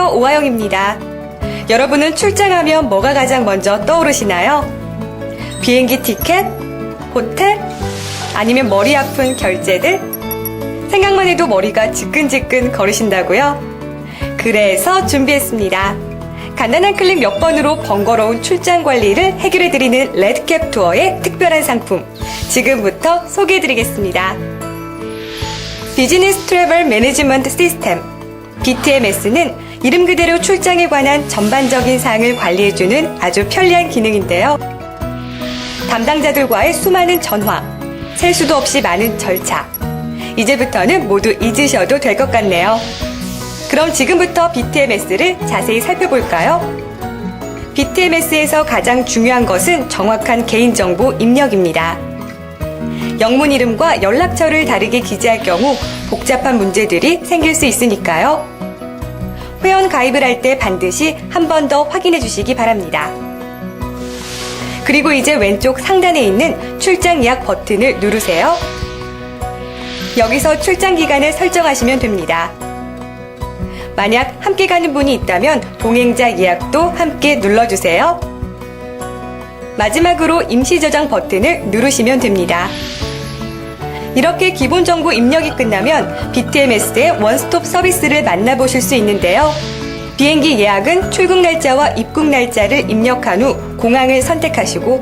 오하영입니다. 여러분은 출장하면 뭐가 가장 먼저 떠오르시나요? 비행기 티켓? 호텔? 아니면 머리 아픈 결제들? 생각만 해도 머리가 지끈지끈 거리신다고요? 그래서 준비했습니다. 간단한 클릭 몇 번으로 번거로운 출장 관리를 해결해드리는 레드캡 투어의 특별한 상품. 지금부터 소개해드리겠습니다. 비즈니스 트래블 매니지먼트 시스템. BTMS는 이름 그대로 출장에 관한 전반적인 사항을 관리해주는 아주 편리한 기능인데요. 담당자들과의 수많은 전화, 셀 수도 없이 많은 절차. 이제부터는 모두 잊으셔도 될 것 같네요. 그럼 지금부터 BTMS를 자세히 살펴볼까요? BTMS에서 가장 중요한 것은 정확한 개인정보 입력입니다. 영문 이름과 연락처를 다르게 기재할 경우 복잡한 문제들이 생길 수 있으니까요. 회원 가입을 할 때 반드시 한 번 더 확인해 주시기 바랍니다. 그리고 이제 왼쪽 상단에 있는 출장 예약 버튼을 누르세요. 여기서 출장 기간을 설정하시면 됩니다. 만약 함께 가는 분이 있다면 동행자 예약도 함께 눌러주세요. 마지막으로 임시 저장 버튼을 누르시면 됩니다. 이렇게 기본 정보 입력이 끝나면 BTMS의 원스톱 서비스를 만나보실 수 있는데요. 비행기 예약은 출국 날짜와 입국 날짜를 입력한 후 공항을 선택하시고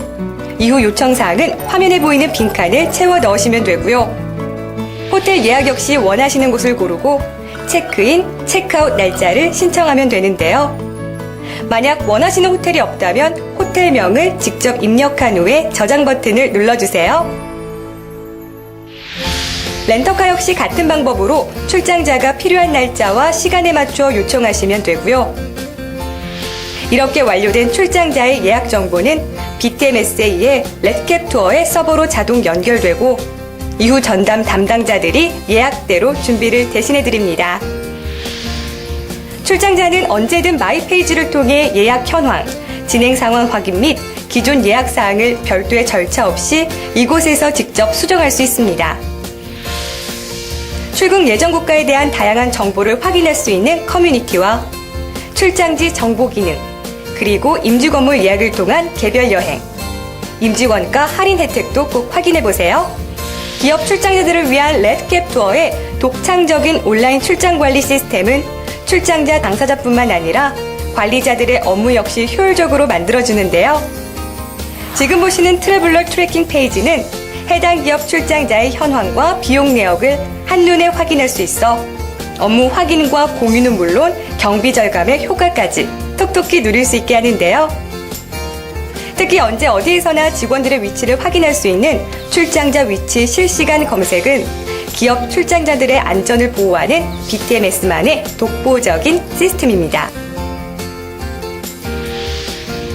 이후 요청 사항은 화면에 보이는 빈칸을 채워 넣으시면 되고요. 호텔 예약 역시 원하시는 곳을 고르고 체크인, 체크아웃 날짜를 신청하면 되는데요. 만약 원하시는 호텔이 없다면 호텔명을 직접 입력한 후에 저장 버튼을 눌러주세요. 렌터카 역시 같은 방법으로 출장자가 필요한 날짜와 시간에 맞춰 요청하시면 되고요. 이렇게 완료된 출장자의 예약 정보는 BTMS에 의해 레드캡 투어의 서버로 자동 연결되고 이후 전담 담당자들이 예약대로 준비를 대신해 드립니다. 출장자는 언제든 마이 페이지를 통해 예약 현황, 진행 상황 확인 및 기존 예약 사항을 별도의 절차 없이 이곳에서 직접 수정할 수 있습니다. 출국 예정 국가에 대한 다양한 정보를 확인할 수 있는 커뮤니티와 출장지 정보 기능, 그리고 임주 건물 예약을 통한 개별 여행, 임직원가 할인 혜택도 꼭 확인해 보세요. 기업 출장자들을 위한 레드캡 투어의 독창적인 온라인 출장 관리 시스템은 출장자 당사자뿐만 아니라 관리자들의 업무 역시 효율적으로 만들어주는데요. 지금 보시는 트래블러 트래킹 페이지는 해당 기업 출장자의 현황과 비용 내역을 한눈에 확인할 수 있어 업무 확인과 공유는 물론 경비 절감의 효과까지 톡톡히 누릴 수 있게 하는데요. 특히 언제 어디에서나 직원들의 위치를 확인할 수 있는 출장자 위치 실시간 검색은 기업 출장자들의 안전을 보호하는 BTMS만의 독보적인 시스템입니다.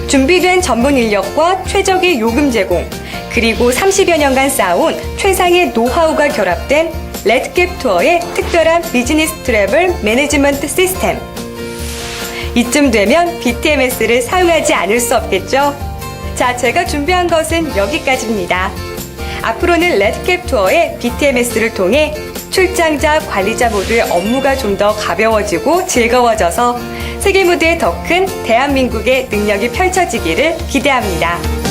준비된 전문 인력과 최적의 요금 제공, 그리고 30여 년간 쌓아온 최상의 노하우가 결합된 레드캡 투어의 특별한 비즈니스 트래블 매니지먼트 시스템. 이쯤 되면 BTMS를 사용하지 않을 수 없겠죠? 자, 제가 준비한 것은 여기까지입니다. 앞으로는 레드캡 투어의 BTMS를 통해 출장자, 관리자 모두의 업무가 좀 더 가벼워지고 즐거워져서 세계 무대에 더 큰 대한민국의 능력이 펼쳐지기를 기대합니다.